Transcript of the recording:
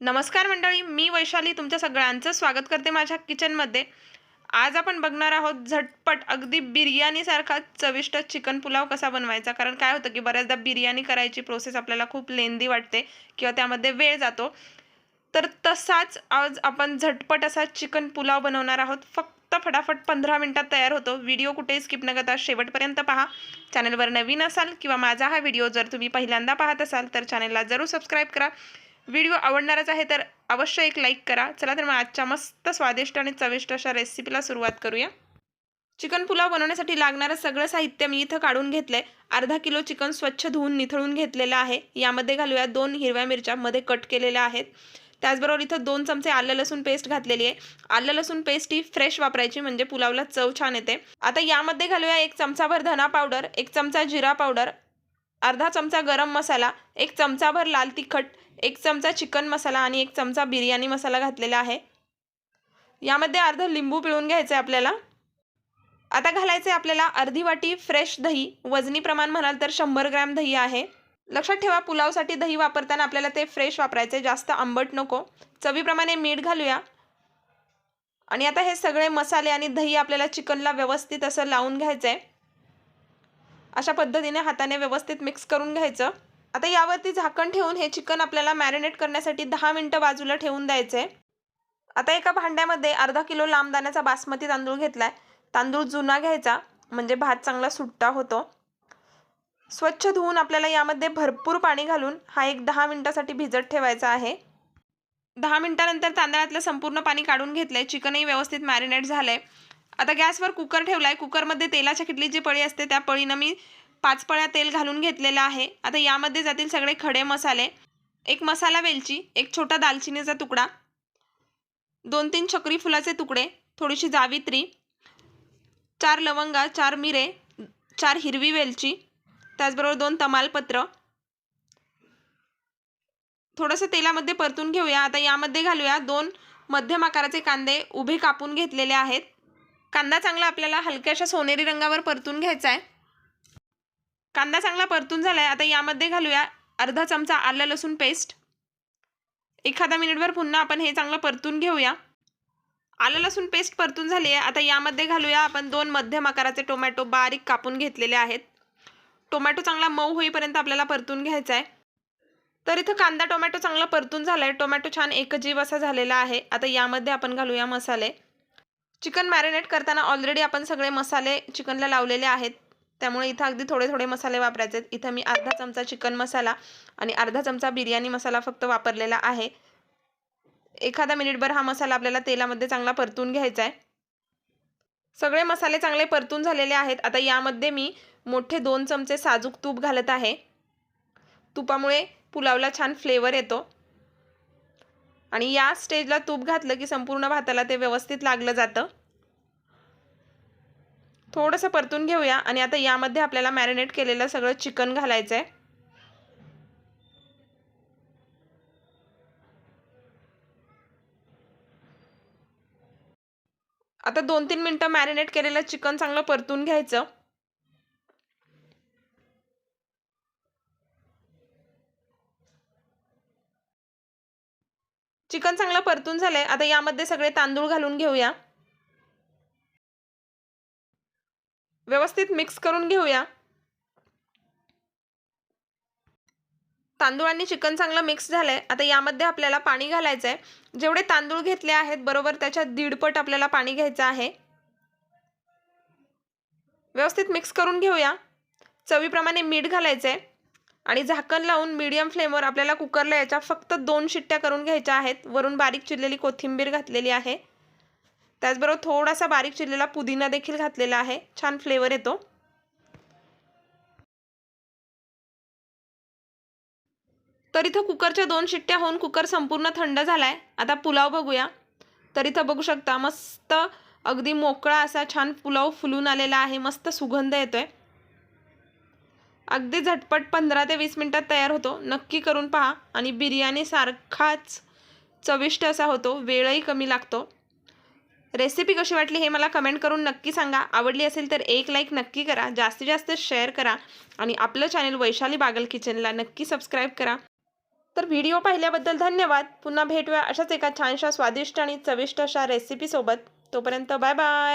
नमस्कार मंडळी मी वैशाली तुमच्या सगळ्यांचं स्वागत करते माझ्या किचनमध्ये. आज आपण बघणार आहोत झटपट अगदी बिर्याणीसारखा चविष्ट चिकन पुलाव कसा बनवायचा? कारण काय होतं की बऱ्याचदा बिर्याणी करायची प्रोसेस आपल्याला खूप लेंदी वाटते किंवा त्यामध्ये वेळ जातो. तर तसाच आज आपण झटपट असा चिकन पुलाव बनवणार आहोत. फक्त फटाफट पंधरा मिनटात तयार होतो. व्हिडिओ कुठेही स्किप न करता शेवटपर्यंत पहा. चॅनलवर नवीन असाल किंवा माझा हा व्हिडिओ जर तुम्ही पहिल्यांदा पाहत असाल तर चॅनलला जरूर सबस्क्राईब करा. व्हिडिओ आवडणारच आहे तर अवश्य एक लाईक करा. चला तर मग आजच्या मस्त स्वादिष्ट आणि चविष्ट अशा रेसिपीला सुरुवात करूया. चिकन पुलाव बनवण्यासाठी लागणारं सगळं साहित्य मी इथं काढून घेतलंय. अर्धा किलो चिकन स्वच्छ धुवून निथळून घेतलेलं आहे. यामध्ये घालूया दोन हिरव्या मिरच्या मध्ये कट केलेल्या आहेत. त्याचबरोबर इथं दोन चमचे आलं लसूण पेस्ट घातलेली आहे. आलं लसूण पेस्ट ही फ्रेश वापरायची म्हणजे पुलावला चव छान येते. आता यामध्ये घालूया एक चमचाभर धना पावडर एक चमचा जिरा पावडर अर्धा चमचा गरम मसाला एक चमचाभर लाल तिखट एक चमचा चिकन मसाला आणि एक चमचा बिर्याणी मसाला घातलेला आहे. यामध्ये अर्ध लिंबू पिळून घ्यायचं आहे आपल्याला. आता घालायचं आहे आपल्याला अर्धी वाटी फ्रेश दही वजनी प्रमाण म्हणाल तर शंभर ग्रॅम दही आहे. लक्षात ठेवा पुलावसाठी दही वापरताना आपल्याला ते फ्रेश वापरायचे जास्त आंबट नको. चवीप्रमाणे मीठ घालूया. आणि आता हे सगळे मसाले आणि दही आपल्याला चिकनला व्यवस्थित असं लावून घ्यायचं आहे अशा पद्धतीने हाताने व्यवस्थित मिक्स करून घ्यायचं. आता यावरती झाकण ठेवून हे चिकन आपल्याला मॅरिनेट करण्यासाठी दहा मिनटं बाजूला ठेवून द्यायचं आहे आता एका भांड्यामध्ये अर्धा किलो लांब दाण्याचा बासमती तांदूळ घेतला आहे तांदूळ जुना घ्यायचा म्हणजे भात चांगला सुट्टा होतो. स्वच्छ धुवून आपल्याला यामध्ये भरपूर पाणी घालून हा एक दहा मिनटासाठी भिजत ठेवायचा आहे. दहा मिनटानंतर तांदळातलं संपूर्ण पाणी काढून घेतलं आहे चिकनही व्यवस्थित मॅरिनेट झालंय. आता गॅसवर कुकर ठेवला आहे कुकरमध्ये तेलाच्या किटली जी पळी असते त्या पळीनं मी पाच पळ्या तेल घालून घेतलेलं आहे. आता यामध्ये जातील सगळे खडे मसाले. एक मसाला वेलची एक छोटा दालचिनीचा तुकडा दोन तीन चक्री फुलाचे तुकडे थोडीशी जावित्री चार लवंगा चार मिरे चार हिरवी वेलची त्याचबरोबर दोन तमालपत्र. थोडंसं तेलामध्ये परतून घेऊया. आता यामध्ये घालूया दोन मध्यम आकाराचे कांदे उभे कापून घेतलेले आहेत. कांदा चांगला आपल्याला हलक्याशा सोनेरी रंगावर परतून घ्यायचा आहे. कांदा चांगला परतून झाला आहे आता यामध्ये घालूया अर्धा चमचा आलं लसूण पेस्ट एखादा मिनिटभर पुन्हा आपण हे चांगलं परतून घेऊया. आलं लसूण पेस्ट परतून झाली आहे. आता यामध्ये घालूया आपण दोन मध्यम आकाराचे टोमॅटो बारीक कापून घेतलेले आहेत. टोमॅटो चांगला मऊ होईपर्यंत आपल्याला परतून घ्यायचा आहे. तर इथं कांदा टोमॅटो चांगला परतून झाला आहे टोमॅटो छान एकजीव असा झालेला आहे. आता यामध्ये आपण घालूया मसाले. चिकन मॅरिनेट करताना ऑलरेडी आपण सगळे मसाले चिकनला लावलेले आहेत. त्यामुळे इथं अगदी थोडे थोडे मसाले वापरायचे आहेत. इथं मी अर्धा चमचा चिकन मसाला आणि अर्धा चमचा बिर्याणी मसाला फक्त वापरलेला आहे. एखादा मिनिटभर हा मसाला आपल्याला तेलामध्ये चांगला परतून घ्यायचा आहे. सगळे मसाले चांगले परतून झालेले आहेत. आता यामध्ये मी मोठे दोन चमचे साजूक तूप घालत आहे. तुपामुळे पुलावला छान फ्लेवर येतो. आणि या स्टेजला तूप घातलं की संपूर्ण भाताला ते व्यवस्थित लागलं जातं. थोडंसं परतून घेऊया आणि आता यामध्ये आपल्याला मॅरिनेट केलेलं सगळं चिकन घालायचं आहे आता दोन तीन मिनटं मॅरिनेट केलेलं चिकन चांगलं परतून घ्यायचं. चिकन चांगलं परतून झालंय. आता यामध्ये सगळे तांदूळ घालून घेऊया. व्यवस्थित मिक्स करून घेऊया. तांदूळ आणि चिकन चांगलं मिक्स झालंय. आता यामध्ये आपल्याला पाणी घालायचं आहे जेवढे तांदूळ घेतले आहेत बरोबर त्याच्या दीडपट आपल्याला पाणी घ्यायचं आहे. व्यवस्थित मिक्स करून घेऊया. चवीप्रमाणे मीठ घालायचं आहे आणि झाकण लावून मीडियम फ्लेमवर आपल्याला कुकरला याच्या फक्त दोन शिट्ट्या करून घ्यायच्या आहेत. वरून बारीक चिरलेली कोथिंबीर घातलेली आहे. त्याचबरोबर थोडासा बारीक चिरलेला पुदिना देखील घातलेला आहे. छान फ्लेवर येतो. तर इथं कुकरच्या दोन शिट्ट्या होऊन कुकर संपूर्ण थंड झाला आहे आता पुलाव बघूया. तर इथं बघू शकता मस्त अगदी मोकळा असा छान पुलाव फुलून आलेला आहे. मस्त सुगंध येतो आहे अगदी झटपट पंधरा ते वीस मिनटात तयार होतो. नक्की करून पहा. आणि बिर्याणीसारखाच चविष्ट असा होतो. वेळही कमी लागतो. रेसिपी कशी वाटली हे मला कमेंट करून नक्की सांगा. आवडली असेल तर एक लाईक नक्की करा. जास्तीत जास्त शेअर करा. आणि आपलं चॅनल वैशाली बागल किचनला नक्की सबस्क्राईब करा. तर व्हिडिओ पाहिल्याबद्दल धन्यवाद. पुन्हा भेटूया अशाच एका छानशा स्वादिष्ट आणि चविष्ट अशा रेसिपीसोबत. तोपर्यंत बाय बाय.